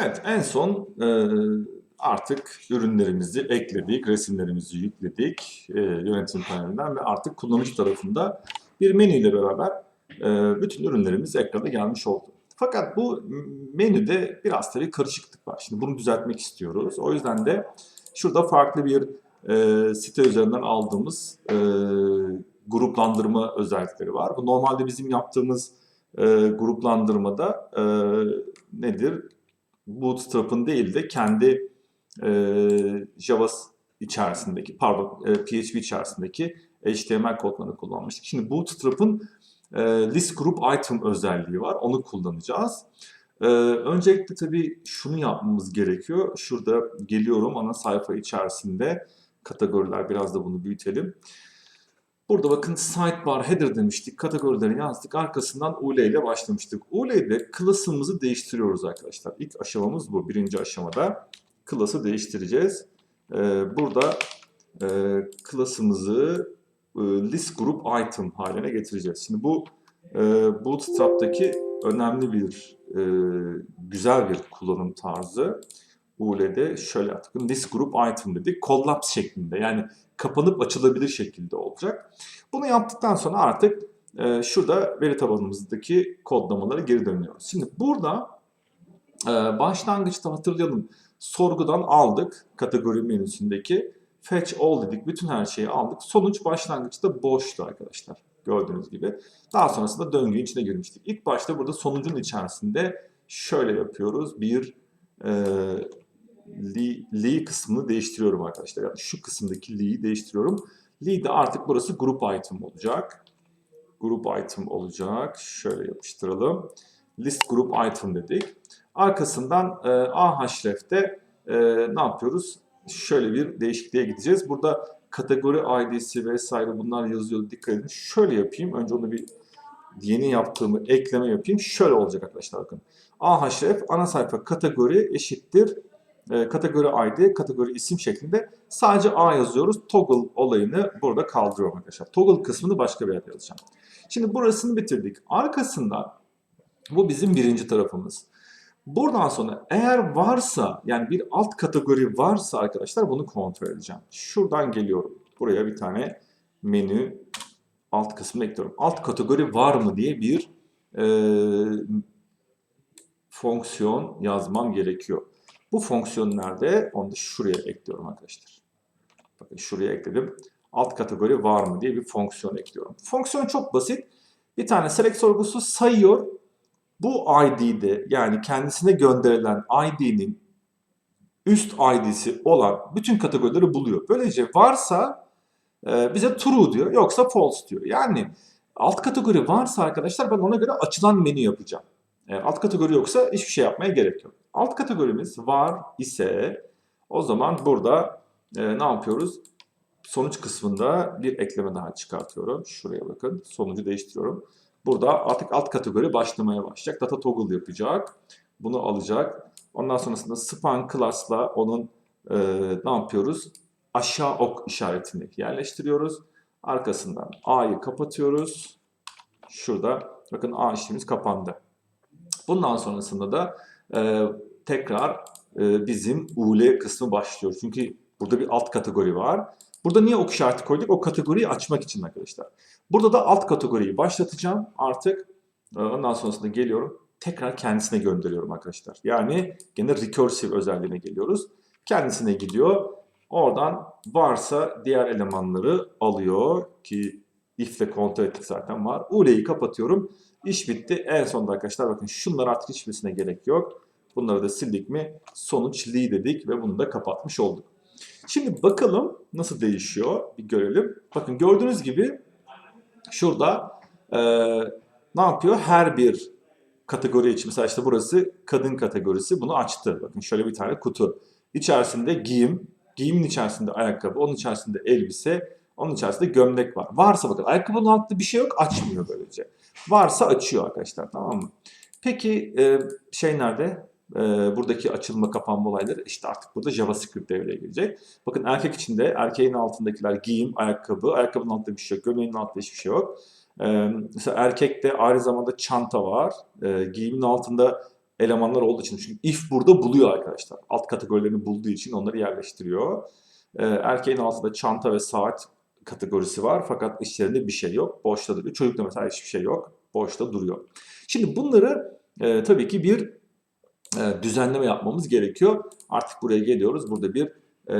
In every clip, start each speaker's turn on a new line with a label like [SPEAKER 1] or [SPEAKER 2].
[SPEAKER 1] Evet, en son e, artık ürünlerimizi ekledik, resimlerimizi yükledik e, yönetim panelinden ve artık kullanıcı tarafında bir menü ile beraber e, bütün ürünlerimiz ekrana gelmiş oldu. Fakat bu menüde biraz tabii karışıklık var. Şimdi bunu düzeltmek istiyoruz. O yüzden de şurada farklı bir e, site üzerinden aldığımız e, gruplandırma özellikleri var. Bu normalde bizim yaptığımız e, gruplandırmada e, nedir? Bootstrap'ın değil de kendi e, Java içerisindeki, pardon e, PHP içerisindeki HTML kodlarını kullanmıştık. Şimdi Bootstrap'ın e, list group item özelliği var. Onu kullanacağız. E, öncelikle tabii şunu yapmamız gerekiyor. Şurada geliyorum ana sayfa içerisinde kategoriler biraz da bunu büyütelim. Burada bakın sidebar header demiştik. Kategorileri yazdık. Arkasından UL ile başlamıştık. UL ile class'ımızı değiştiriyoruz arkadaşlar. İlk aşamamız bu. Birinci aşamada class'ı değiştireceğiz. Ee, burada e, class'ımızı e, list group item haline getireceğiz. Şimdi bu e, Bootstrap'taki önemli bir, e, güzel bir kullanım tarzı. UL'de şöyle yaptık. List group item dedik. Collapse şeklinde yani kapanıp açılabilir şekilde olacak. Bunu yaptıktan sonra artık e, şurada veri tabanımızdaki kodlamaları geri dönüyoruz. Şimdi burada e, başlangıçta hatırlayalım sorgudan aldık kategori menüsündeki fetch all dedik. Bütün her şeyi aldık. Sonuç başlangıçta boştu arkadaşlar. Gördüğünüz gibi. Daha sonrasında döngü içine girmiştik. İlk başta burada sonucun içerisinde şöyle yapıyoruz. Bir e, li, li kısmını değiştiriyorum arkadaşlar. Yani şu kısımdaki li'yi değiştiriyorum. Li de artık burası grup item olacak. Grup item olacak. Şöyle yapıştıralım. List group item dedik. Arkasından e, ahref'te e, ne yapıyoruz? Şöyle bir değişikliğe gideceğiz. Burada kategori ID'si vesaire bunlar yazıyor. Dikkat edin. Şöyle yapayım. Önce onu bir yeni yaptığımı ekleme yapayım. Şöyle olacak arkadaşlar bakın. ahref ana sayfa kategori eşittir e, kategori ID, kategori isim şeklinde sadece A yazıyoruz. Toggle olayını burada kaldırıyorum arkadaşlar. Toggle kısmını başka bir yerde yazacağım. Şimdi burasını bitirdik. Arkasından bu bizim birinci tarafımız. Buradan sonra eğer varsa yani bir alt kategori varsa arkadaşlar bunu kontrol edeceğim. Şuradan geliyorum. Buraya bir tane menü alt kısmına ekliyorum. Alt kategori var mı diye bir e, fonksiyon yazmam gerekiyor. Bu fonksiyon nerede? Onu da şuraya ekliyorum arkadaşlar. Bakın şuraya ekledim. Alt kategori var mı diye bir fonksiyon ekliyorum. Fonksiyon çok basit. Bir tane select sorgusu sayıyor. Bu ID'de yani kendisine gönderilen ID'nin üst ID'si olan bütün kategorileri buluyor. Böylece varsa e, bize true diyor yoksa false diyor. Yani alt kategori varsa arkadaşlar ben ona göre açılan menü yapacağım. E, alt kategori yoksa hiçbir şey yapmaya gerek yok. Alt kategorimiz var ise o zaman burada e, ne yapıyoruz? Sonuç kısmında bir ekleme daha çıkartıyorum. Şuraya bakın. Sonucu değiştiriyorum. Burada artık alt kategori başlamaya başlayacak. Data toggle yapacak. Bunu alacak. Ondan sonrasında span class'la onun e, ne yapıyoruz? Aşağı ok işaretini yerleştiriyoruz. Arkasından A'yı kapatıyoruz. Şurada bakın A işlemimiz kapandı. Bundan sonrasında da e, tekrar e, bizim UL kısmı başlıyor. Çünkü burada bir alt kategori var. Burada niye ok işareti koyduk? O kategoriyi açmak için arkadaşlar. Burada da alt kategoriyi başlatacağım artık. E, ondan sonrasında geliyorum. Tekrar kendisine gönderiyorum arkadaşlar. Yani gene recursive özelliğine geliyoruz. Kendisine gidiyor. Oradan varsa diğer elemanları alıyor ki if ile kontrol ettik zaten var. UL'yi kapatıyorum. İş bitti. En sonunda arkadaşlar bakın şunlar artık hiçbirisine gerek yok. Bunları da sildik mi sonuç li dedik ve bunu da kapatmış olduk. Şimdi bakalım nasıl değişiyor bir görelim. Bakın gördüğünüz gibi şurada e, ne yapıyor? Her bir kategori için mesela işte burası kadın kategorisi bunu açtı. Bakın şöyle bir tane kutu. İçerisinde giyim, giyimin içerisinde ayakkabı, onun içerisinde elbise, onun içerisinde gömlek var. Varsa bakın ayakkabının altında bir şey yok açmıyor böylece. Varsa açıyor arkadaşlar tamam mı? Peki e, şey nerede? E, buradaki açılma kapanma olayları işte artık burada JavaScript devreye girecek. Bakın erkek için de erkeğin altındakiler giyim, ayakkabı, ayakkabının altında bir şey yok, gömleğin altında hiçbir şey yok. E, mesela erkekte aynı zamanda çanta var, e, giyimin altında elemanlar olduğu için. Çünkü if burada buluyor arkadaşlar. Alt kategorilerini bulduğu için onları yerleştiriyor. Ee, erkeğin altında çanta ve saat kategorisi var fakat içlerinde bir şey yok. Boşta duruyor. Çocukta mesela hiçbir şey yok. Boşta duruyor. Şimdi bunları e, tabii ki bir e, düzenleme yapmamız gerekiyor. Artık buraya geliyoruz. Burada bir e,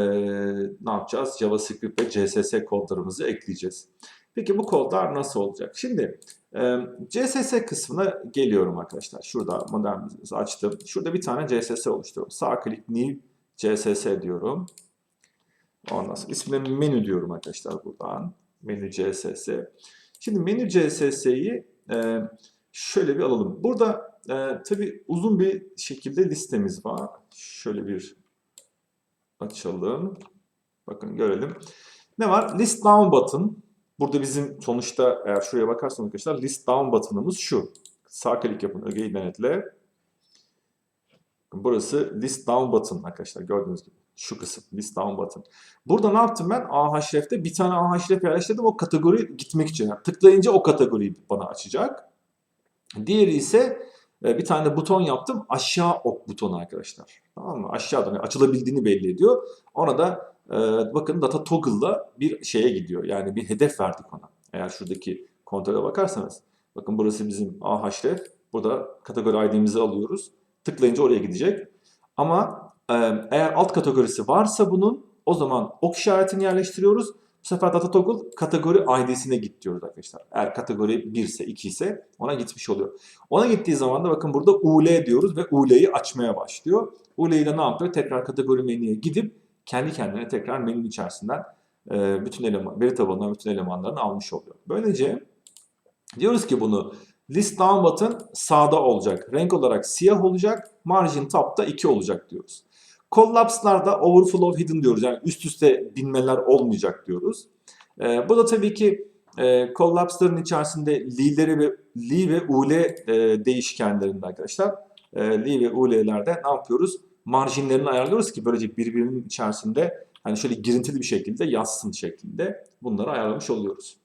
[SPEAKER 1] ne yapacağız? JavaScript ve CSS kodlarımızı ekleyeceğiz. Peki bu kodlar nasıl olacak? Şimdi e, CSS kısmına geliyorum arkadaşlar. Şurada modernimizi açtım. Şurada bir tane CSS oluşturuyorum. Sağ klik new CSS diyorum. Ondan sonra ismine menü diyorum arkadaşlar buradan. Menü CSS. Şimdi menü CSS'yi e, şöyle bir alalım. Burada e, tabii uzun bir şekilde listemiz var. Şöyle bir açalım. Bakın görelim. Ne var? List down button. Burada bizim sonuçta eğer şuraya bakarsanız arkadaşlar list down button'ımız şu. Sağ klik yapın ögeyi denetle. Burası list down button arkadaşlar gördüğünüz gibi. Şu kısım list down button. Burada ne yaptım ben? Ahref'te bir tane ahref yerleştirdim o kategori gitmek için. Yani tıklayınca o kategoriyi bana açacak. Diğeri ise e, bir tane buton yaptım. Aşağı ok butonu arkadaşlar. Tamam mı? Aşağıdan yani açılabildiğini belli ediyor. Ona da e, bakın data toggle'la bir şeye gidiyor. Yani bir hedef verdik ona. Eğer şuradaki kontrole bakarsanız. Bakın burası bizim ahref. Burada kategori ID'mizi alıyoruz. Tıklayınca oraya gidecek. Ama eğer alt kategorisi varsa bunun o zaman ok işaretini yerleştiriyoruz. Bu sefer data toggle kategori ID'sine git diyoruz arkadaşlar. Eğer kategori 1 ise 2 ise ona gitmiş oluyor. Ona gittiği zaman da bakın burada UL diyoruz ve UL'yi açmaya başlıyor. UL ile ne yapıyor? Tekrar kategori menüye gidip kendi kendine tekrar menünün içerisinden bütün eleman, veri tabanından bütün elemanlarını almış oluyor. Böylece diyoruz ki bunu list down button sağda olacak. Renk olarak siyah olacak. Margin top'ta 2 olacak diyoruz. Collapse'larda overflow hidden diyoruz. Yani üst üste binmeler olmayacak diyoruz. E, bu da tabii ki e, collapse'ların içerisinde li'leri ve li ve ul e, değişkenlerinde arkadaşlar. E, li ve ul'lerde ne yapıyoruz? Marjinlerini ayarlıyoruz ki böylece birbirinin içerisinde hani şöyle girintili bir şekilde yazsın şeklinde bunları ayarlamış oluyoruz.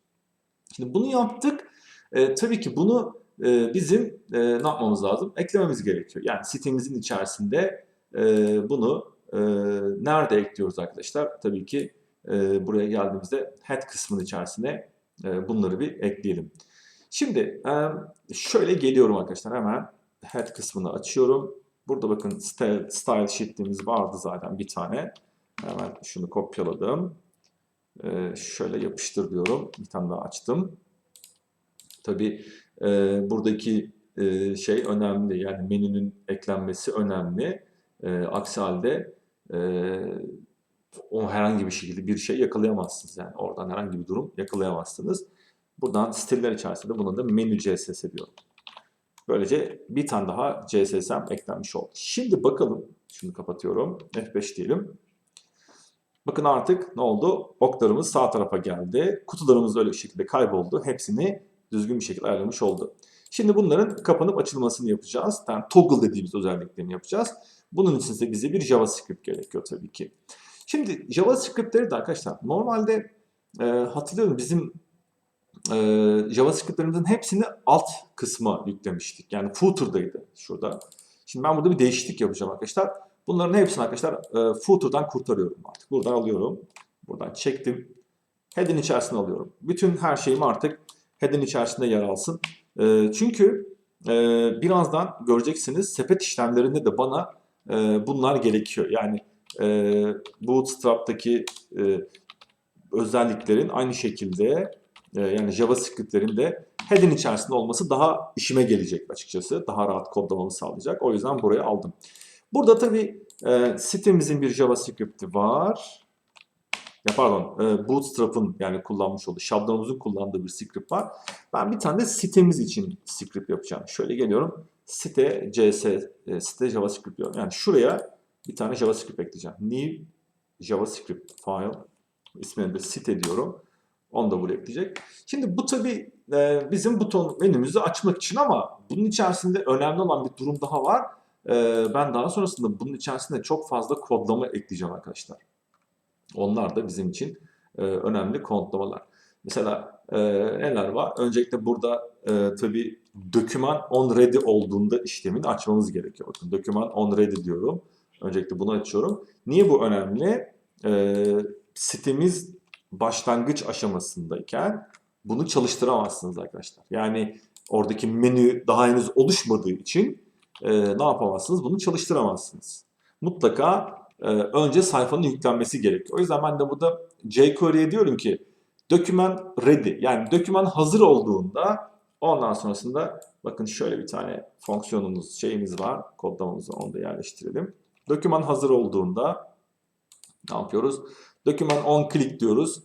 [SPEAKER 1] Şimdi bunu yaptık. E, tabii ki bunu e, bizim e, ne yapmamız lazım? Eklememiz gerekiyor. Yani sitemizin içerisinde e, bunu e, nerede ekliyoruz arkadaşlar? Tabii ki e, buraya geldiğimizde head kısmının içerisine e, bunları bir ekleyelim. Şimdi e, şöyle geliyorum arkadaşlar hemen head kısmını açıyorum. Burada bakın style, style sheet'imiz vardı zaten bir tane. Hemen şunu kopyaladım. E, şöyle yapıştır diyorum. Bir tane daha açtım. Tabii e, buradaki e, şey önemli. Yani menünün eklenmesi önemli. E, aksi halde e, o herhangi bir şekilde bir şey yakalayamazsınız. Yani oradan herhangi bir durum yakalayamazsınız. Buradan stiller içerisinde buna da menü CSS diyorum. Böylece bir tane daha CSS'm eklenmiş oldu. Şimdi bakalım. Şunu kapatıyorum. F5 diyelim. Bakın artık ne oldu? Oklarımız sağ tarafa geldi. Kutularımız öyle bir şekilde kayboldu. Hepsini düzgün bir şekilde ayarlamış oldu. Şimdi bunların kapanıp açılmasını yapacağız. Yani toggle dediğimiz özelliklerini yapacağız. Bunun için ise bize bir JavaScript gerekiyor tabii ki. Şimdi JavaScript'leri de arkadaşlar normalde e, hatırlıyorum bizim e, JavaScript'lerimizin hepsini alt kısma yüklemiştik. Yani footer'daydı şurada. Şimdi ben burada bir değişiklik yapacağım arkadaşlar. Bunların hepsini arkadaşlar e, footer'dan kurtarıyorum artık. Buradan alıyorum. Buradan çektim. Head'in içerisine alıyorum. Bütün her şeyim artık head'in içerisinde yer alsın. E, çünkü e, birazdan göreceksiniz sepet işlemlerinde de bana e, bunlar gerekiyor. Yani e, Bootstrap'taki e, özelliklerin aynı şekilde e, yani JavaScript'lerin de head'in içerisinde olması daha işime gelecek açıkçası. Daha rahat kodlamamı sağlayacak. O yüzden buraya aldım. Burada tabii e, sitemizin bir JavaScript'i var. Ya pardon, e, Bootstrap'ın yani kullanmış olduğu, şablonumuzun kullandığı bir script var. Ben bir tane de sitemiz için script yapacağım. Şöyle geliyorum. Site CS, e, site JavaScript diyorum. Yani şuraya bir tane JavaScript ekleyeceğim. New JavaScript file ismini de site diyorum. Onu da buraya ekleyecek. Şimdi bu tabi e, bizim buton menümüzü açmak için ama bunun içerisinde önemli olan bir durum daha var. E, ben daha sonrasında bunun içerisinde çok fazla kodlama ekleyeceğim arkadaşlar. Onlar da bizim için e, önemli kodlamalar. Mesela e, neler var? Öncelikle burada e, tabii doküman on ready olduğunda işlemini açmamız gerekiyor. Bakın doküman on ready diyorum. Öncelikle bunu açıyorum. Niye bu önemli? E, sitemiz başlangıç aşamasındayken bunu çalıştıramazsınız arkadaşlar. Yani oradaki menü daha henüz oluşmadığı için e, ne yapamazsınız? Bunu çalıştıramazsınız. Mutlaka e, önce sayfanın yüklenmesi gerekiyor. O yüzden ben de burada jQuery'e diyorum ki doküman ready yani doküman hazır olduğunda ondan sonrasında bakın şöyle bir tane fonksiyonumuz şeyimiz var kodlamamızı onu da yerleştirelim. Doküman hazır olduğunda ne yapıyoruz? Doküman on click diyoruz.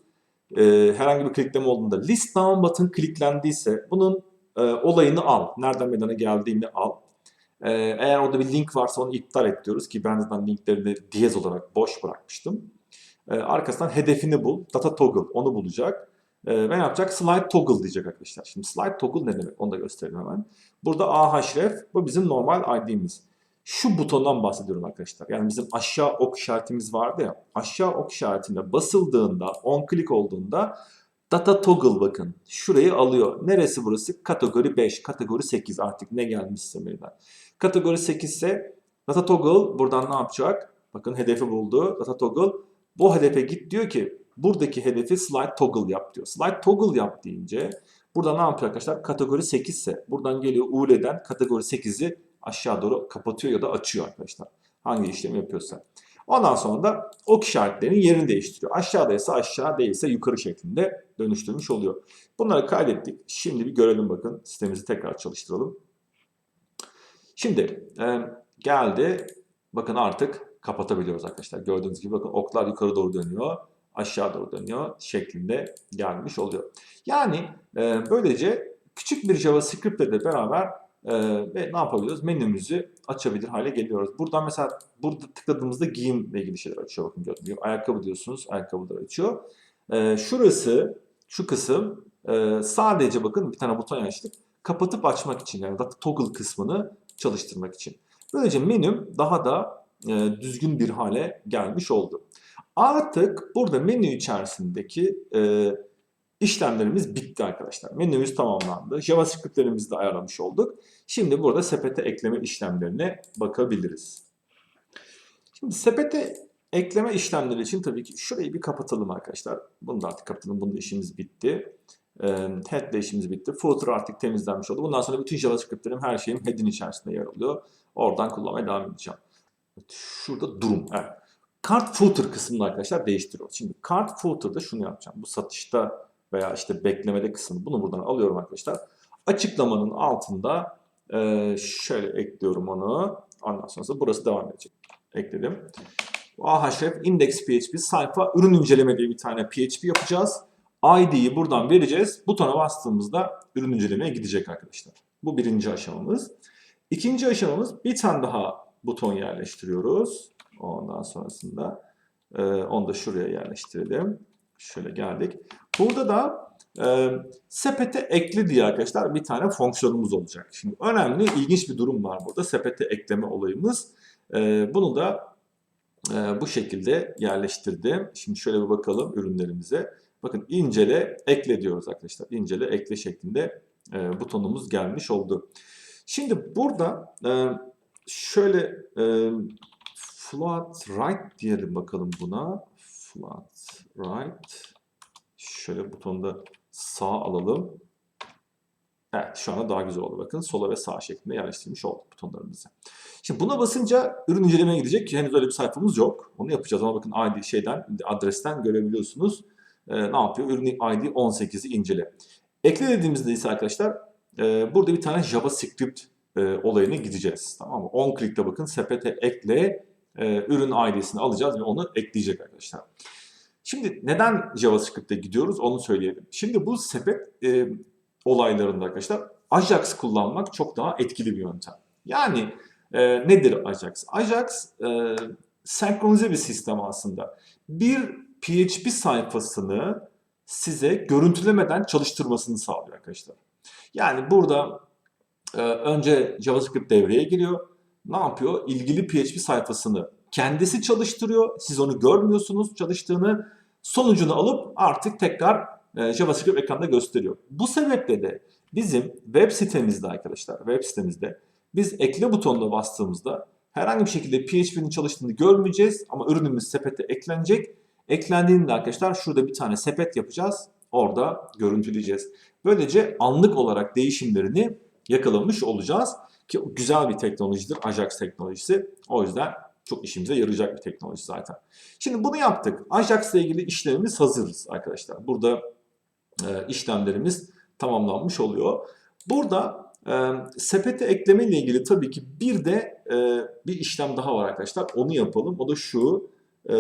[SPEAKER 1] Ee, herhangi bir klikleme olduğunda list down button kliklendiyse bunun e, olayını al. Nereden meydana geldiğini al. Ee, eğer orada bir link varsa onu iptal et diyoruz ki ben zaten linkleri de diyez olarak boş bırakmıştım. Ee, arkasından hedefini bul. Data toggle onu bulacak. Ee, ve yapacak? Slide toggle diyecek arkadaşlar. Şimdi slide toggle ne demek? Onu da gösterelim hemen. Burada ahref bu bizim normal ID'miz. Şu butondan bahsediyorum arkadaşlar. Yani bizim aşağı ok işaretimiz vardı ya. Aşağı ok işaretine basıldığında, on click olduğunda data toggle bakın. Şurayı alıyor. Neresi burası? Kategori 5, kategori 8 artık ne gelmişse meydana. Kategori 8 ise data toggle buradan ne yapacak? Bakın hedefi buldu. Data toggle bu hedefe git diyor ki buradaki hedefi slide toggle yap diyor. Slide toggle yap deyince burada ne yapıyor arkadaşlar? Kategori 8 ise buradan geliyor ULE'den kategori 8'i aşağı doğru kapatıyor ya da açıyor arkadaşlar. Hangi işlemi yapıyorsa. Ondan sonra da ok işaretlerinin yerini değiştiriyor. Aşağıdaysa aşağı değilse yukarı şeklinde dönüştürmüş oluyor. Bunları kaydettik. Şimdi bir görelim bakın. Sistemimizi tekrar çalıştıralım. Şimdi e, geldi. Bakın artık kapatabiliyoruz arkadaşlar. Gördüğünüz gibi bakın oklar yukarı doğru dönüyor. Aşağı doğru dönüyor şeklinde gelmiş oluyor. Yani e, böylece küçük bir JavaScript ile beraber e, ve ne yapabiliyoruz? Menümüzü açabilir hale geliyoruz. Buradan mesela burada tıkladığımızda giyimle ilgili şeyler açıyor. Bakın gördüğünüz gibi ayakkabı diyorsunuz. Ayakkabıları açıyor. E, şurası, şu kısım e, sadece bakın bir tane buton açtık. Kapatıp açmak için yani data toggle kısmını çalıştırmak için. Böylece menüm daha da e, düzgün bir hale gelmiş oldu. Artık burada menü içerisindeki e, işlemlerimiz bitti arkadaşlar. Menümüz tamamlandı. JavaScript'lerimizi de ayarlamış olduk. Şimdi burada sepete ekleme işlemlerine bakabiliriz. Şimdi sepete ekleme işlemleri için tabii ki şurayı bir kapatalım arkadaşlar. Bunu da artık kapatalım. Bunun işimiz bitti. E, head de işimiz bitti. Footer artık temizlenmiş oldu. Bundan sonra bütün JavaScript'lerim her şeyim head'in içerisinde yer alıyor. Oradan kullanmaya devam edeceğim. Şurada durum. Evet. Cart footer kısmını arkadaşlar değiştiriyoruz. Şimdi cart footer'da şunu yapacağım. Bu satışta veya işte beklemede kısmını bunu buradan alıyorum arkadaşlar. Açıklamanın altında e, şöyle ekliyorum onu. Ondan sonra burası devam edecek. Ekledim. Ahref index php sayfa ürün inceleme diye bir tane php yapacağız. ID'yi buradan vereceğiz. Butona bastığımızda ürün incelemeye gidecek arkadaşlar. Bu birinci aşamamız. İkinci aşamamız bir tane daha buton yerleştiriyoruz. Ondan sonrasında e, onu da şuraya yerleştirelim. Şöyle geldik. Burada da e, sepete ekle diye arkadaşlar bir tane fonksiyonumuz olacak. Şimdi önemli, ilginç bir durum var burada. Sepete ekleme olayımız. E, bunu da e, bu şekilde yerleştirdim. Şimdi şöyle bir bakalım ürünlerimize. Bakın incele, ekle diyoruz arkadaşlar. İncele, ekle şeklinde e, butonumuz gelmiş oldu. Şimdi burada e, şöyle e, flat right diyelim bakalım buna. Flat right. Şöyle butonda sağ alalım. Evet şu anda daha güzel oldu. Bakın sola ve sağ şeklinde yerleştirmiş olduk butonlarımızı. Şimdi buna basınca ürün incelemeye gidecek. Henüz öyle bir sayfamız yok. Onu yapacağız ama bakın ID şeyden, adresten görebiliyorsunuz. Ee, ne yapıyor? Ürün ID 18'i incele. Ekle dediğimizde ise arkadaşlar e, burada bir tane JavaScript e, olayına gideceğiz. Tamam mı? 10 klikte bakın sepete ekle e, ürün ID'sini alacağız ve onu ekleyecek arkadaşlar. Şimdi neden JavaScript'e gidiyoruz onu söyleyelim. Şimdi bu sepet e, olaylarında arkadaşlar Ajax kullanmak çok daha etkili bir yöntem. Yani e, nedir Ajax? Ajax e, senkronize bir sistem aslında. Bir PHP sayfasını size görüntülemeden çalıştırmasını sağlıyor arkadaşlar. Yani burada önce JavaScript devreye giriyor. Ne yapıyor? İlgili PHP sayfasını kendisi çalıştırıyor. Siz onu görmüyorsunuz çalıştığını. Sonucunu alıp artık tekrar e, JavaScript ekranda gösteriyor. Bu sebeple de bizim web sitemizde arkadaşlar, web sitemizde biz ekle butonuna bastığımızda herhangi bir şekilde PHP'nin çalıştığını görmeyeceğiz ama ürünümüz sepete eklenecek. Eklendiğinde arkadaşlar şurada bir tane sepet yapacağız. Orada görüntüleyeceğiz. Böylece anlık olarak değişimlerini yakalamış olacağız. Ki güzel bir teknolojidir Ajax teknolojisi. O yüzden çok işimize yarayacak bir teknoloji zaten. Şimdi bunu yaptık. Ajax ile ilgili işlemimiz hazırız arkadaşlar. Burada e, işlemlerimiz tamamlanmış oluyor. Burada e, sepete ekleme ile ilgili tabii ki bir de e, bir işlem daha var arkadaşlar. Onu yapalım. O da şu. E,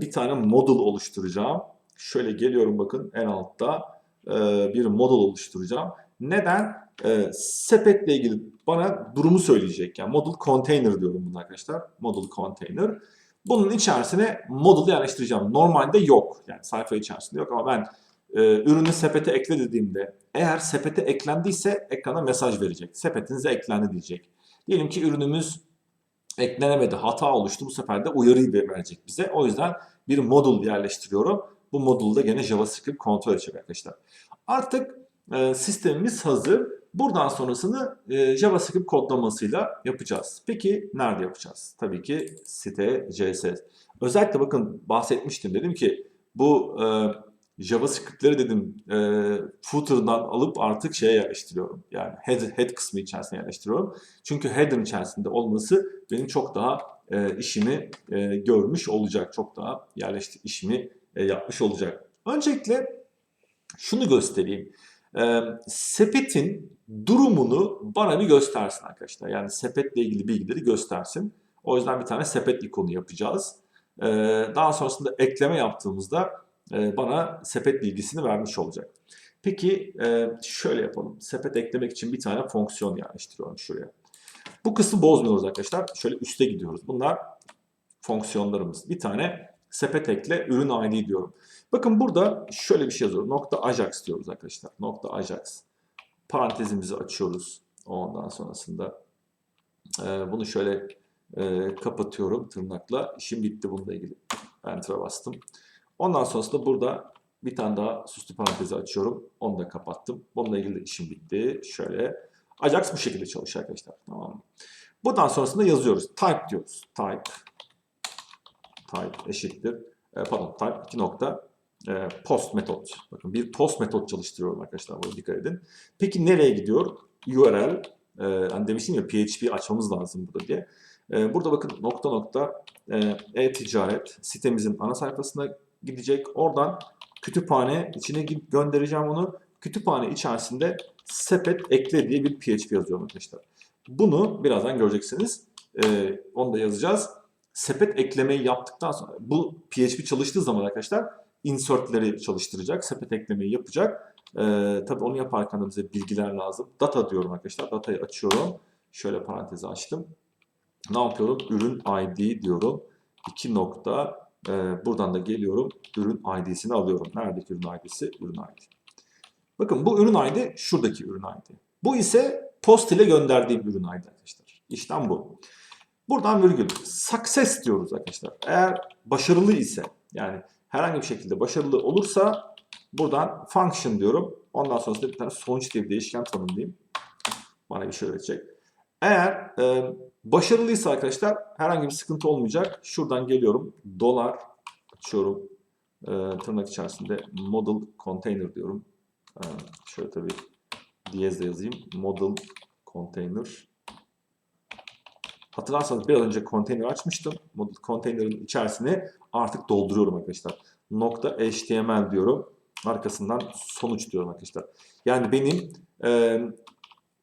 [SPEAKER 1] bir tane model oluşturacağım. Şöyle geliyorum bakın en altta e, bir model oluşturacağım. Neden? E, sepetle ilgili bana durumu söyleyecek. Yani model container diyorum bunu arkadaşlar. Model container. Bunun içerisine model yerleştireceğim. Normalde yok. Yani sayfa içerisinde yok ama ben e, ürünü sepete ekle dediğimde eğer sepete eklendiyse ekrana mesaj verecek. Sepetinize eklendi diyecek. Diyelim ki ürünümüz eklenemedi, hata oluştu. Bu sefer de uyarıyı verecek bize. O yüzden bir model yerleştiriyorum. Bu modulda gene JavaScript kontrol edecek arkadaşlar. Artık e, sistemimiz hazır. Buradan sonrasını e, JavaScript kodlamasıyla yapacağız. Peki nerede yapacağız? Tabii ki site CSS. Özellikle bakın bahsetmiştim dedim ki bu e, JavaScript'leri dedim e, footer'dan alıp artık şeye yerleştiriyorum. Yani head, head kısmı içerisine yerleştiriyorum. Çünkü header içerisinde olması benim çok daha e, işimi e, görmüş olacak. Çok daha yerleştir işimi e, yapmış olacak. Öncelikle şunu göstereyim. E, sepetin durumunu bana bir göstersin arkadaşlar. Yani sepetle ilgili bilgileri göstersin. O yüzden bir tane sepet ikonu yapacağız. E, daha sonrasında ekleme yaptığımızda e, bana sepet bilgisini vermiş olacak. Peki e, şöyle yapalım. Sepet eklemek için bir tane fonksiyon yerleştiriyorum şuraya. Bu kısmı bozmuyoruz arkadaşlar. Şöyle üste gidiyoruz. Bunlar fonksiyonlarımız. Bir tane sepet ekle ürün ID diyorum. Bakın burada şöyle bir şey yazıyorum. Nokta Ajax diyoruz arkadaşlar. Nokta Ajax. Parantezimizi açıyoruz. Ondan sonrasında e, bunu şöyle e, kapatıyorum tırnakla. İşim bitti bununla ilgili. Enter'a bastım. Ondan sonrasında burada bir tane daha süslü parantezi açıyorum. Onu da kapattım. Bununla ilgili işim bitti. Şöyle. Ajax bu şekilde çalışıyor arkadaşlar. Tamam mı? Buradan sonrasında yazıyoruz. Type diyoruz. Type. Type eşittir. E, pardon type 2 nokta e, post metot. Bakın bir post metot çalıştırıyorum arkadaşlar. Burada dikkat edin. Peki nereye gidiyor? URL. E, hani demiştim ya PHP açmamız lazım burada diye. E, burada bakın nokta nokta e, e-ticaret sitemizin ana sayfasına gidecek. Oradan kütüphane içine göndereceğim onu. Kütüphane içerisinde sepet ekle diye bir PHP yazıyorum arkadaşlar. Bunu birazdan göreceksiniz. Ee, onu da yazacağız. Sepet eklemeyi yaptıktan sonra bu PHP çalıştığı zaman arkadaşlar insertleri çalıştıracak. Sepet eklemeyi yapacak. Ee, tabii onu yaparken de bize bilgiler lazım. Data diyorum arkadaşlar. Datayı açıyorum. Şöyle parantezi açtım. Ne yapıyorum? Ürün ID diyorum. 2 nokta ee, buradan da geliyorum. Ürün ID'sini alıyorum. Neredeki ürün ID'si? Ürün ID. Bakın bu ürün ID şuradaki ürün ID. Bu ise post ile gönderdiğim ürün ID arkadaşlar. İşlem bu. Buradan virgül. Success diyoruz arkadaşlar. Eğer başarılı ise yani herhangi bir şekilde başarılı olursa buradan function diyorum. Ondan sonrasında bir tane sonuç diye bir değişken tanımlayayım. Bana bir şey öğretecek. Eğer e, başarılıysa arkadaşlar herhangi bir sıkıntı olmayacak. Şuradan geliyorum. Dolar açıyorum. E, tırnak içerisinde model container diyorum. E, şöyle tabii diyezle yazayım. Model container. Hatırlarsanız biraz önce container açmıştım. Model container'ın içerisine artık dolduruyorum arkadaşlar. Nokta HTML diyorum. Arkasından sonuç diyorum arkadaşlar. Yani benim e,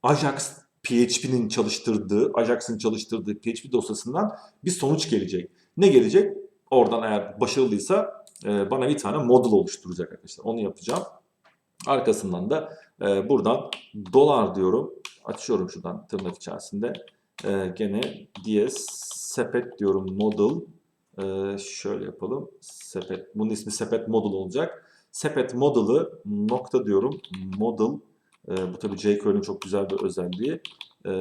[SPEAKER 1] Ajax PHP'nin çalıştırdığı, Ajax'ın çalıştırdığı PHP dosyasından bir sonuç gelecek. Ne gelecek? Oradan eğer başarılıysa e, bana bir tane model oluşturacak arkadaşlar. Onu yapacağım. Arkasından da e, buradan dolar diyorum. Açıyorum şuradan tırnak içerisinde. E, gene DS sepet diyorum model. E, şöyle yapalım. Sepet. Bunun ismi sepet model olacak. Sepet model'ı nokta diyorum. Model e, bu tabii jQuery'nin çok güzel bir özelliği. E,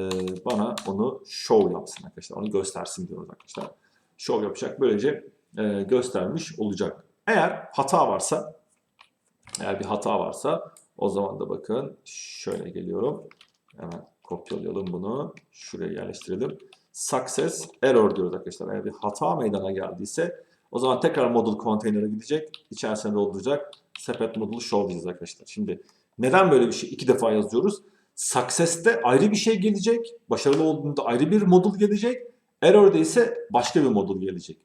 [SPEAKER 1] bana onu show yapsın arkadaşlar. Onu göstersin diyoruz arkadaşlar. Show yapacak. Böylece e, göstermiş olacak. Eğer hata varsa Eğer bir hata varsa o zaman da bakın şöyle geliyorum. Hemen kopyalayalım bunu. Şuraya yerleştirelim. Success error diyoruz arkadaşlar. Eğer bir hata meydana geldiyse o zaman tekrar model container'a gidecek. içerisine dolduracak. Sepet model show diyeceğiz arkadaşlar. Şimdi neden böyle bir şey iki defa yazıyoruz? Success'te ayrı bir şey gelecek. Başarılı olduğunda ayrı bir model gelecek. Error'da ise başka bir model gelecek.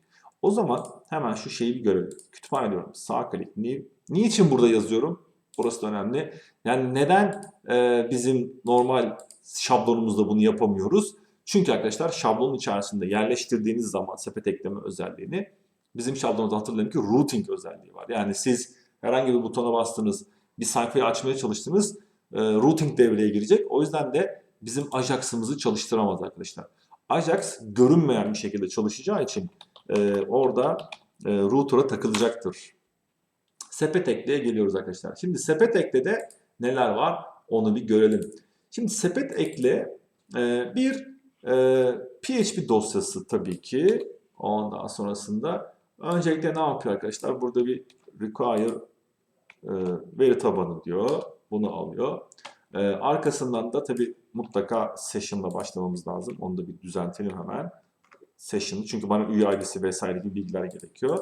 [SPEAKER 1] O zaman hemen şu şeyi bir görelim. Kütüphane diyorum. Sağ klik. Ni, niçin burada yazıyorum? Burası da önemli. Yani neden e, bizim normal şablonumuzda bunu yapamıyoruz? Çünkü arkadaşlar şablonun içerisinde yerleştirdiğiniz zaman sepet ekleme özelliğini bizim şablonumuzda hatırlayın ki routing özelliği var. Yani siz herhangi bir butona bastınız, bir sayfayı açmaya çalıştınız, e, routing devreye girecek. O yüzden de bizim Ajax'ımızı çalıştıramaz arkadaşlar. Ajax görünmeyen bir şekilde çalışacağı için e, orada e, router'a takılacaktır. Sepet ekleye geliyoruz arkadaşlar. Şimdi sepet eklede neler var onu bir görelim. Şimdi sepet ekle e, bir e, PHP dosyası tabii ki. Ondan sonrasında öncelikle ne yapıyor arkadaşlar? Burada bir require e, veri tabanı diyor. Bunu alıyor. E, arkasından da tabii mutlaka session'la başlamamız lazım. Onu da bir düzeltelim hemen. Session çünkü bana üye ID'si vesaire gibi bilgiler gerekiyor.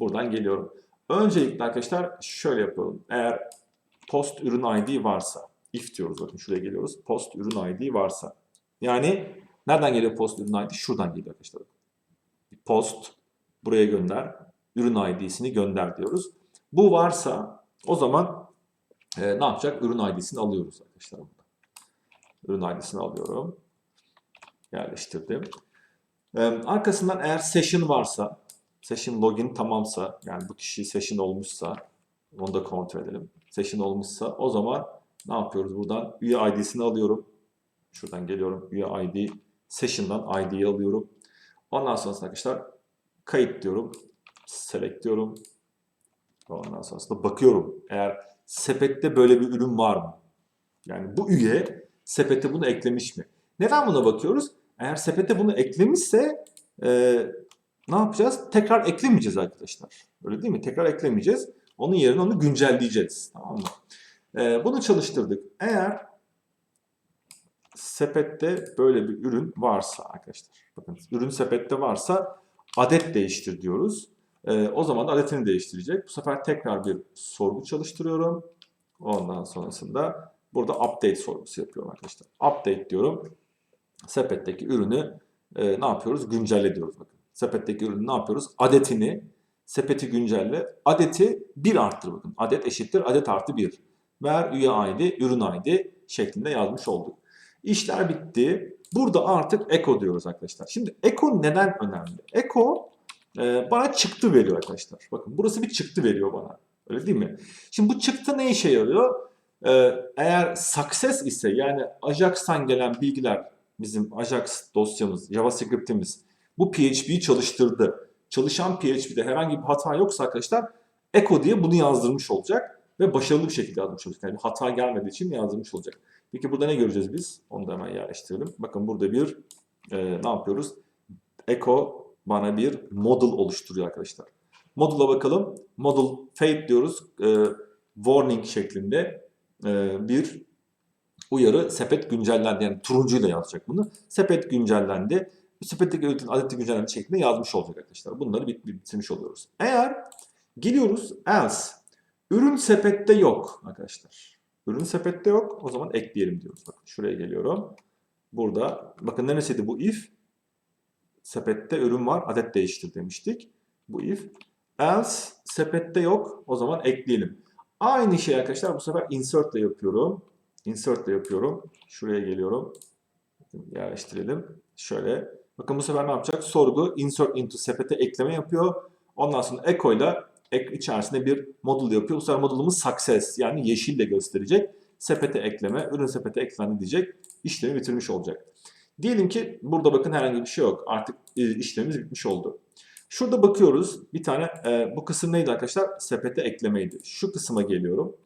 [SPEAKER 1] Buradan geliyorum. Öncelikle arkadaşlar şöyle yapalım. Eğer post ürün ID varsa, if diyoruz bakın şuraya geliyoruz. Post ürün ID varsa. Yani nereden geliyor post ürün ID? Şuradan geliyor arkadaşlar. Post buraya gönder. Ürün ID'sini gönder diyoruz. Bu varsa o zaman e, ne yapacak? Ürün ID'sini alıyoruz arkadaşlar. Burada. Ürün ID'sini alıyorum. Yerleştirdim. E, arkasından eğer session varsa, session login tamamsa, yani bu kişi session olmuşsa, onu da kontrol edelim. Session olmuşsa o zaman ne yapıyoruz? Buradan üye ID'sini alıyorum. Şuradan geliyorum. Üye ID. Session'dan ID'yi alıyorum. Ondan sonrasında arkadaşlar kayıt diyorum. Select diyorum. Ondan sonrasında bakıyorum. Eğer sepette böyle bir ürün var mı? Yani bu üye sepete bunu eklemiş mi? Neden buna bakıyoruz? Eğer sepete bunu eklemişse e, ne yapacağız? Tekrar eklemeyeceğiz arkadaşlar. Öyle değil mi? Tekrar eklemeyeceğiz. Onun yerine onu güncelleyeceğiz. Tamam mı? E, bunu çalıştırdık. Eğer sepette böyle bir ürün varsa arkadaşlar. Bakın ürün sepette varsa adet değiştir diyoruz. E, o zaman da adetini değiştirecek. Bu sefer tekrar bir sorgu çalıştırıyorum. Ondan sonrasında burada update sorgusu yapıyorum arkadaşlar. Update diyorum. Sepetteki ürünü e, ne yapıyoruz? Güncelle diyoruz bakın. Sepetteki ürünü ne yapıyoruz? Adetini, sepeti güncelle. Adeti 1 arttır bakın. Adet eşittir adet artı 1. Ver üye ID, ürün ID şeklinde yazmış olduk. İşler bitti. Burada artık echo diyoruz arkadaşlar. Şimdi echo neden önemli? Echo e, bana çıktı veriyor arkadaşlar. Bakın burası bir çıktı veriyor bana. Öyle değil mi? Şimdi bu çıktı ne işe yarıyor? E, eğer success ise yani Ajax'tan gelen bilgiler bizim Ajax dosyamız, JavaScript'imiz bu PHP'yi çalıştırdı. Çalışan PHP'de herhangi bir hata yoksa arkadaşlar echo diye bunu yazdırmış olacak ve başarılı bir şekilde yazmış olacak. Yani hata gelmediği için yazdırmış olacak. Peki burada ne göreceğiz biz? Onu da hemen yerleştirelim. Bakın burada bir e, ne yapıyoruz? Echo bana bir model oluşturuyor arkadaşlar. Model'a bakalım. Model fade diyoruz. E, warning şeklinde e, bir uyarı sepet güncellendi. Yani turuncuyla yazacak bunu. Sepet güncellendi. Sepetteki ürün adeti güncellendi şeklinde yazmış olacak arkadaşlar. Bunları bit bitirmiş oluyoruz. Eğer geliyoruz else ürün sepette yok arkadaşlar. Ürün sepette yok. O zaman ekleyelim diyoruz. Bakın şuraya geliyorum. Burada bakın neresiydi bu if? Sepette ürün var. Adet değiştir demiştik. Bu if. Else sepette yok. O zaman ekleyelim. Aynı şey arkadaşlar bu sefer insert ile yapıyorum. Insert ile yapıyorum. Şuraya geliyorum. Yerleştirelim. Şöyle. Bakın bu sefer ne yapacak? Sorgu insert into sepete ekleme yapıyor. Ondan sonra echo ile ek içerisinde bir model yapıyor. Bu sefer modelimiz success yani yeşille gösterecek. Sepete ekleme, ürün sepete eklendi diyecek. İşlemi bitirmiş olacak. Diyelim ki burada bakın herhangi bir şey yok. Artık e, işlemimiz bitmiş oldu. Şurada bakıyoruz. Bir tane e, bu kısım neydi arkadaşlar? Sepete eklemeydi. Şu kısma geliyorum.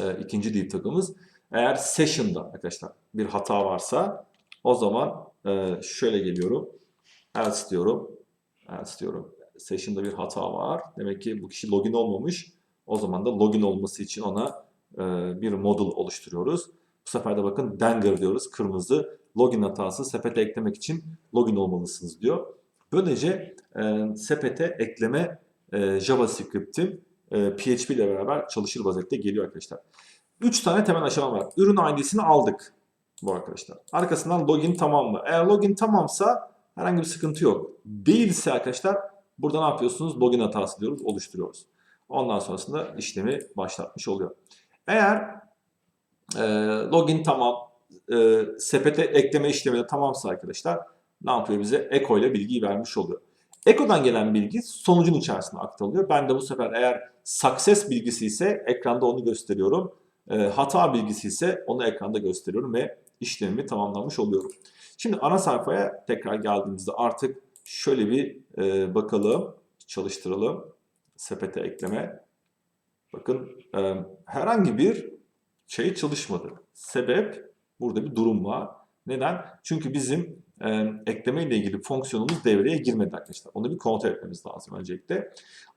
[SPEAKER 1] E, ikinci div takımız. Eğer session'da arkadaşlar bir hata varsa o zaman e, şöyle geliyorum. Else diyorum. Else diyorum. Session'da bir hata var. Demek ki bu kişi login olmamış. O zaman da login olması için ona e, bir model oluşturuyoruz. Bu sefer de bakın Danger diyoruz. Kırmızı login hatası sepete eklemek için login olmalısınız diyor. Böylece e, sepete ekleme e, JavaScript'im e, PHP ile beraber çalışır vaziyette geliyor arkadaşlar. 3 tane temel aşama var. Ürün ID'sini aldık bu arkadaşlar. Arkasından login tamam mı? Eğer login tamamsa herhangi bir sıkıntı yok. Değilse arkadaşlar burada ne yapıyorsunuz? Login hatası diyoruz, oluşturuyoruz. Ondan sonrasında işlemi başlatmış oluyor. Eğer e, login tamam, e, sepete ekleme işlemi de tamamsa arkadaşlar ne yapıyor bize? Eko ile bilgiyi vermiş oluyor. Eko'dan gelen bilgi sonucun içerisine aktarılıyor. Ben de bu sefer eğer success bilgisi ise ekranda onu gösteriyorum. E, hata bilgisi ise onu ekranda gösteriyorum ve işlemimi tamamlamış oluyorum. Şimdi ana sayfaya tekrar geldiğimizde artık şöyle bir e, bakalım, çalıştıralım. Sepete ekleme. Bakın e, herhangi bir şey çalışmadı. Sebep burada bir durum var. Neden? Çünkü bizim e, ekleme ile ilgili fonksiyonumuz devreye girmedi arkadaşlar. Onu bir kontrol etmemiz lazım öncelikle.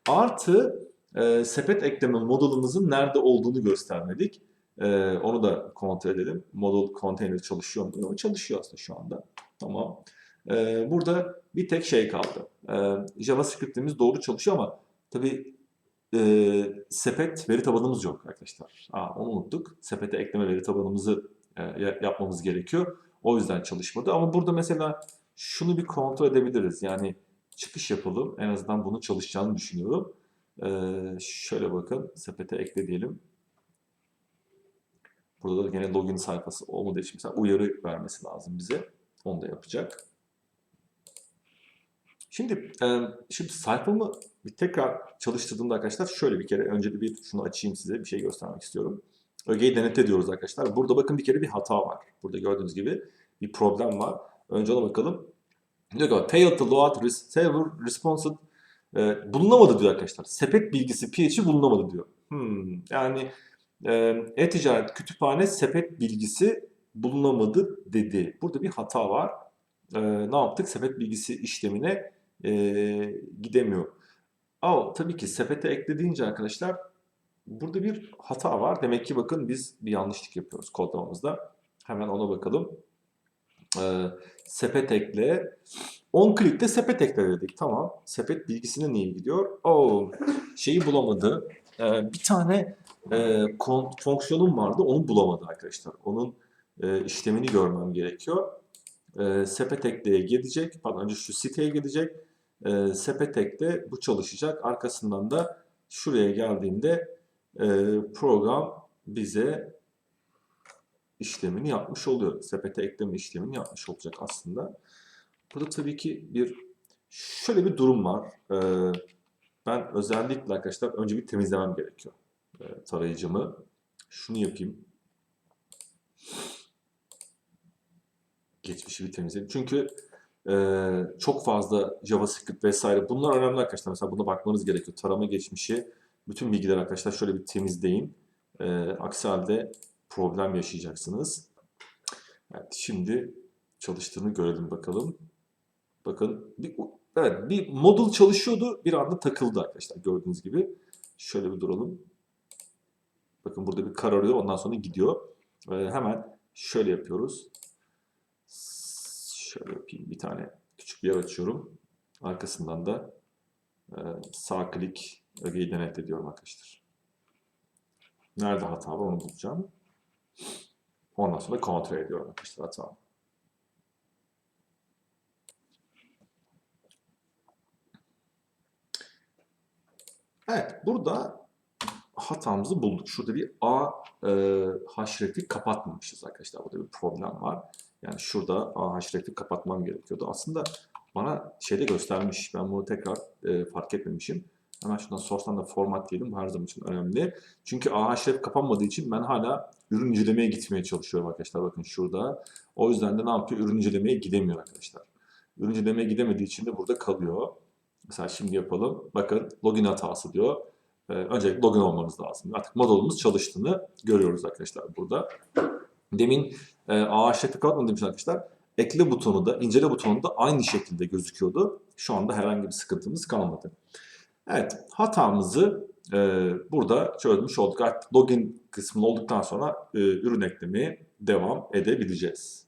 [SPEAKER 1] Artı e, sepet ekleme modelımızın nerede olduğunu göstermedik. E, onu da kontrol edelim. Model container çalışıyor mu? Yok, çalışıyor aslında şu anda. Tamam. E, burada bir tek şey kaldı. E, JavaScript'imiz doğru çalışıyor ama tabii e, sepet veri tabanımız yok arkadaşlar. Aa, onu unuttuk. Sepete ekleme veri tabanımızı e, ya- yapmamız gerekiyor. O yüzden çalışmadı. Ama burada mesela şunu bir kontrol edebiliriz. Yani çıkış yapalım. En azından bunun çalışacağını düşünüyorum. Ee, şöyle bakın. Sepete ekle diyelim. Burada da gene login sayfası olmadığı için mesela uyarı vermesi lazım bize. Onu da yapacak. Şimdi e, şimdi sayfamı tekrar çalıştırdığımda arkadaşlar şöyle bir kere önce de bir şunu açayım size bir şey göstermek istiyorum. Ögeyi denetle diyoruz arkadaşlar. Burada bakın bir kere bir hata var. Burada gördüğünüz gibi bir problem var. Önce ona bakalım. Diyor ki failed to load server responsive e, bulunamadı diyor arkadaşlar. Sepet bilgisi PHP bulunamadı diyor. Hmm, yani e-ticaret kütüphane sepet bilgisi bulunamadı dedi. Burada bir hata var. E, ne yaptık? Sepet bilgisi işlemine e, gidemiyor. Ama tabii ki sepete eklediğince arkadaşlar burada bir hata var. Demek ki bakın biz bir yanlışlık yapıyoruz kodlamamızda. Hemen ona bakalım. Ee, sepet ekle. 10 klikte sepet ekle dedik. Tamam. Sepet bilgisine niye gidiyor? Oo, şeyi bulamadı. Ee, bir tane e, fonksiyonum vardı. Onu bulamadı arkadaşlar. Onun e, işlemini görmem gerekiyor. E, sepet ekleye gidecek. Pardon önce şu siteye gidecek. E, sepet ekle bu çalışacak. Arkasından da şuraya geldiğinde e, program bize işlemini yapmış oluyor. Sepete ekleme işlemini yapmış olacak aslında. Burada tabii ki bir şöyle bir durum var. Ee, ben özellikle arkadaşlar önce bir temizlemem gerekiyor e, tarayıcımı. Şunu yapayım. Geçmişi bir temizleyelim. Çünkü e, çok fazla JavaScript vesaire bunlar önemli arkadaşlar. Mesela buna bakmanız gerekiyor. Tarama geçmişi, bütün bilgiler arkadaşlar şöyle bir temizleyin. E, aksi halde problem yaşayacaksınız. Evet, şimdi çalıştığını görelim bakalım. Bakın bir, evet, bir model çalışıyordu bir anda takıldı arkadaşlar gördüğünüz gibi. Şöyle bir duralım. Bakın burada bir kararıyor ondan sonra gidiyor. Ee, hemen şöyle yapıyoruz. Şöyle yapayım bir tane küçük bir yer açıyorum. Arkasından da e, sağ klik ögeyi denetle diyorum arkadaşlar. Nerede hata var onu bulacağım. Ondan sonra kontrol ediyorum arkadaşlar hatamı. Evet, burada hatamızı bulduk. Şurada bir A e, haşreti kapatmamışız arkadaşlar. Burada bir problem var. Yani şurada A kapatmam gerekiyordu. Aslında bana şeyde göstermiş. Ben bunu tekrar e, fark etmemişim. Hemen şuradan source'dan da format diyelim. Her zaman için önemli. Çünkü A kapanmadığı için ben hala ürün incelemeye gitmeye çalışıyorum arkadaşlar. Bakın şurada. O yüzden de ne yapıyor? Ürün incelemeye gidemiyor arkadaşlar. Ürün incelemeye gidemediği için de burada kalıyor. Mesela şimdi yapalım. Bakın login hatası diyor. Ee, öncelikle login olmamız lazım. Artık modelimiz çalıştığını görüyoruz arkadaşlar burada. Demin e, AHT'li kapatmadım demiş arkadaşlar. Ekle butonu da, incele butonu da aynı şekilde gözüküyordu. Şu anda herhangi bir sıkıntımız kalmadı. Evet, hatamızı e, burada çözmüş olduk. Artık login kısmı olduktan sonra e, ürün eklemeye devam edebileceğiz.